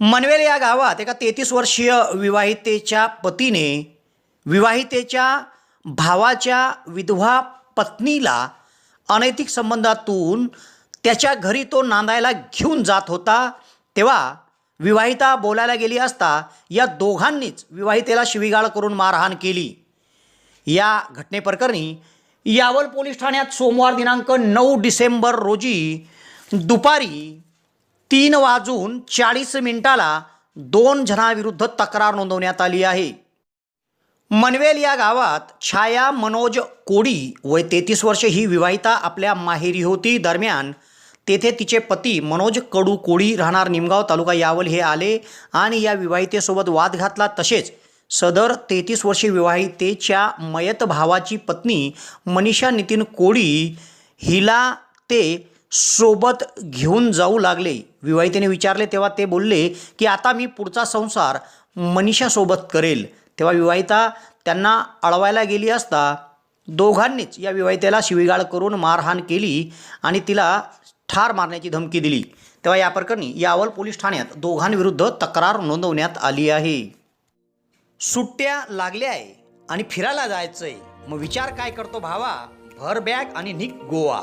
मनवेल या गावात एका तेहतीस वर्षीय विवाहितेच्या पतीने विवाहितेच्या भावाच्या विधवा पत्नीला अनैतिक संबंधातून त्याच्या घरी तो नांदायला घेऊन जात होता. तेव्हा विवाहिता बोलायला गेली असता या दोघांनीच विवाहितेला शिवीगाळ करून मारहाण केली. या घटनेप्रकरणी यावल पोलीस ठाण्यात सोमवार दिनांक नऊ डिसेंबर रोजी दुपारी तीन वाजून चाळीस मिनिटाला दोन जणांविरुद्ध तक्रार नोंदवण्यात आली आहे. मनवेल या गावात छाया मनोज कोडी वय तेहतीस वर्ष ही विवाहिता आपल्या माहेरी होती. दरम्यान तेथे तिचे पती मनोज कडू कोळी राहणार निमगाव तालुका यावल हे आले आणि या विवाहितेसोबत वाद घातला. तसेच सदर तेहतीस वर्षीय विवाहितेच्या मयत भावाची पत्नी मनीषा नितीन कोळी हिला ते सोबत घेऊन जाऊ लागले. विवाहितेने विचारले तेव्हा ते बोलले की आता मी पुढचा संसार मनीषासोबत करेल. तेव्हा विवाहिता त्यांना अळवायला गेली असता दोघांनीच या विवाहितेला शिवीगाळ करून मारहाण केली आणि तिला ठार मारण्याची धमकी दिली. तेव्हा या प्रकरणी यावल पोलीस ठाण्यात दोघांविरुद्ध तक्रार नोंदवण्यात आली आहे. सुट्ट्या लागल्या आहे आणि फिरायला जायचं आहे मग विचार काय करतो भावा? भर बॅग आणि निक गोवा.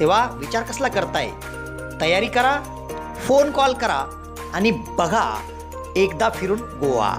तेव्हा विचार कसला करताय? तयारी करा फोन कॉल करा आणि बघा एकदा फिरून गोवा.